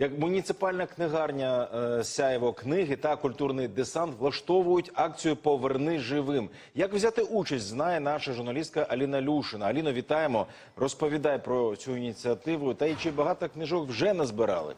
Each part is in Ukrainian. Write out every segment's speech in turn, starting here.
Як муніципальна книгарня е, Сяєво книги та культурний десант влаштовують акцію Поверни живим. Як взяти участь, знає наша журналістка Аліна Люшина. Аліно, вітаємо. Розповідай про цю ініціативу та й чи багато книжок вже назбирали.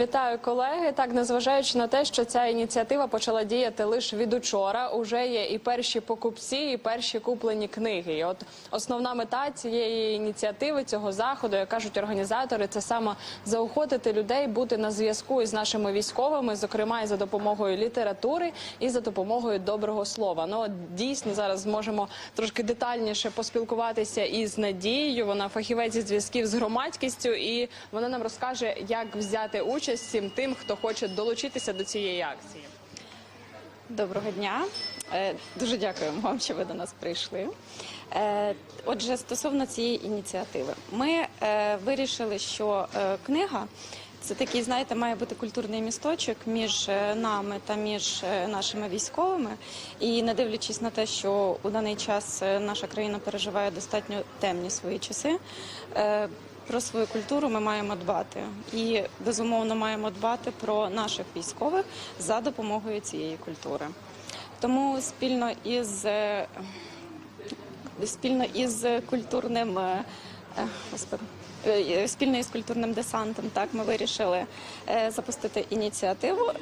Вітаю колеги. Так, незважаючи на те, що ця ініціатива почала діяти лише від учора, уже є і перші покупці, і перші куплені книги. І от основна мета цієї ініціативи, цього заходу, як кажуть організатори, це саме заохотити людей бути на зв'язку із нашими військовими, зокрема і за допомогою літератури і за допомогою доброго слова. Ну от дійсно зараз зможемо трошки детальніше поспілкуватися із Надією. Вона фахівець зв'язків з громадськістю, і вона нам розкаже, як взяти участь всім тим, хто хоче долучитися до цієї акції. Доброго дня. Е, Дуже дякуємо вам, що ви до нас прийшли. Е, Отже, стосовно цієї ініціативи, ми е, вирішили, що книга це такий, знаєте, має бути культурний місточок між нами та між нашими військовими. І не дивлячись на те, що у даний час наша країна переживає достатньо темні свої часи. Е, Про свою культуру ми маємо дбати і безумовно маємо дбати про наших військових за допомогою цієї культури. Тому спільно із е, спільно із культурним е, е, Спільно із культурним десантом, так ми вирішили е, запустити ініціативу,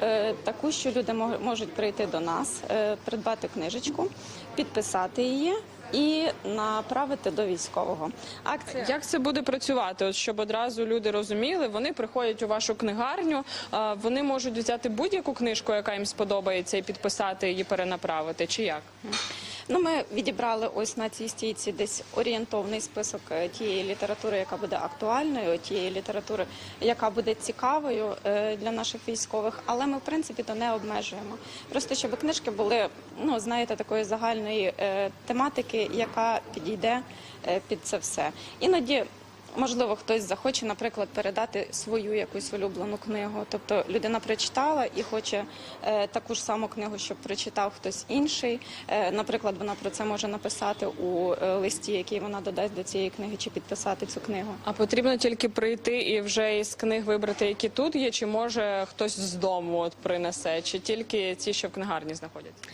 таку, що люди можуть прийти до нас, придбати книжечку, підписати її і направити до військового. Акція Як це буде працювати? От щоб одразу люди розуміли, вони приходять у вашу книгарню, вони можуть взяти будь-яку книжку, яка їм сподобається, і підписати її перенаправити. Чи як? Ну, ми відібрали ось на цій стійці десь орієнтовний список е, тієї літератури, яка буде актуальною, тієї літератури, яка буде цікавою е, для наших військових. Але ми, в принципі, то не обмежуємо. Просто щоб книжки були, ну знаєте, такої загальної е, тематики, яка підійде під це все. Іноді. Можливо, хтось захоче, наприклад, передати свою якусь улюблену книгу. Тобто людина прочитала і хоче е, таку ж саму книгу, щоб прочитав хтось інший. Е, наприклад, вона про це може написати у е, листі, який вона додасть до цієї книги, чи підписати цю книгу. А потрібно тільки прийти і вже із книг вибрати, які тут є, чи може хтось з дому от принесе, чи тільки ці, що в книгарні знаходяться?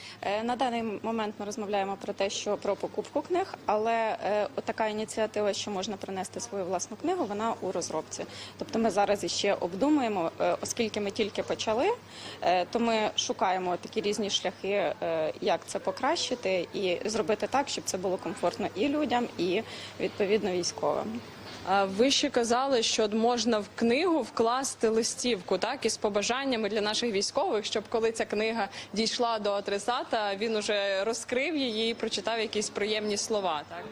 На даний момент ми розмовляємо про те, що про покупку книг, але така ініціатива, що можна принести свою власну книгу, вона у розробці. Тобто ми зараз іще обдумуємо, е, оскільки ми тільки почали, е, то ми шукаємо такі різні шляхи, е, як це покращити і зробити так, щоб це було комфортно і людям, і відповідно військовим. Ви ще казали, що можна в книгу вкласти листівку, так із побажаннями для наших військових, щоб коли ця книга дійшла до адресата, він уже розкрив її і прочитав якісь приємні слова. Так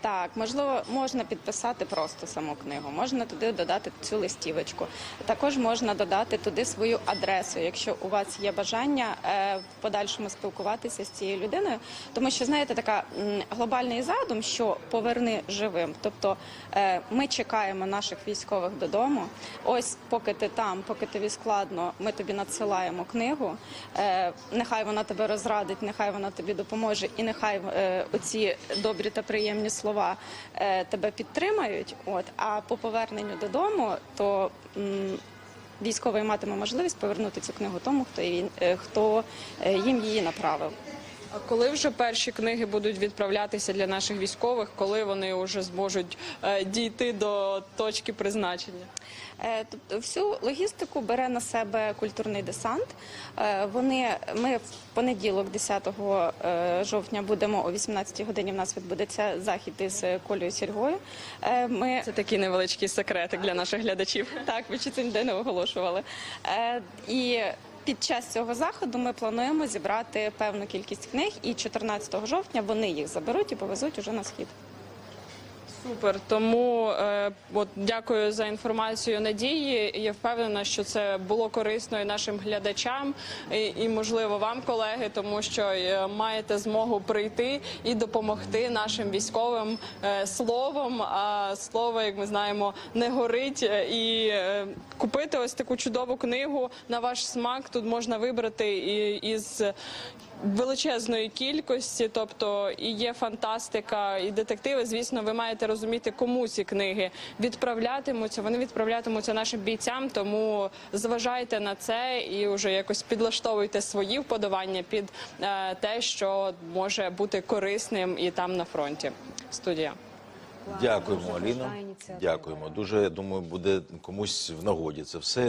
Так, можливо, можна підписати просто саму книгу, можна туди додати цю листівочку. Також можна додати туди свою адресу, якщо у вас є бажання е, в подальшому спілкуватися з цією людиною. Тому що знаєте, така глобальний задум, що поверни живим. Тобто е, ми чекаємо наших військових додому. Ось поки ти там, поки тобі складно, ми тобі надсилаємо книгу. Е, Нехай вона тебе розрадить, нехай вона тобі допоможе, і нехай оці добрі та приємні слова тебе підтримають. От а по поверненню додому, то м, військовий матиме можливість повернути цю книгу тому, хто її, е, хто е, їм її направив. А коли вже перші книги будуть відправлятися для наших військових, коли вони вже зможуть е, дійти до точки призначення? Е, Тобто всю логістику бере на себе культурний десант. Е, Вони ми в понеділок, 10 е, жовтня, будемо о 18-й годині. В нас відбудеться захід із Колею Сільгою. Ми Це такий невеличкий секретик для наших глядачів. так чи це ніде не оголошували. І під час цього заходу ми плануємо зібрати певну кількість книг, і 14 жовтня вони їх заберуть і повезуть уже на схід. Супер. Тому е, от дякую за інформацію Надії. Я впевнена, що це було корисно і нашим глядачам, і, і можливо вам, колеги, тому що е, маєте змогу прийти і допомогти нашим військовим е, словом. А слово, як ми знаємо, не горить. Е, І е, купити ось таку чудову книгу на ваш смак. Тут можна вибрати і із величезної кількості, тобто і є фантастика, і детективи. Звісно, ви маєте розуміти, кому ці книги відправлятимуться. Вони відправлятимуться нашим бійцям, тому зважайте на це і вже якось підлаштовуйте свої вподобання під е, те, що може бути корисним і там на фронті. Студія. Дякуємо, Аліно. Дякуємо. Дуже я думаю, буде комусь в нагоді це все.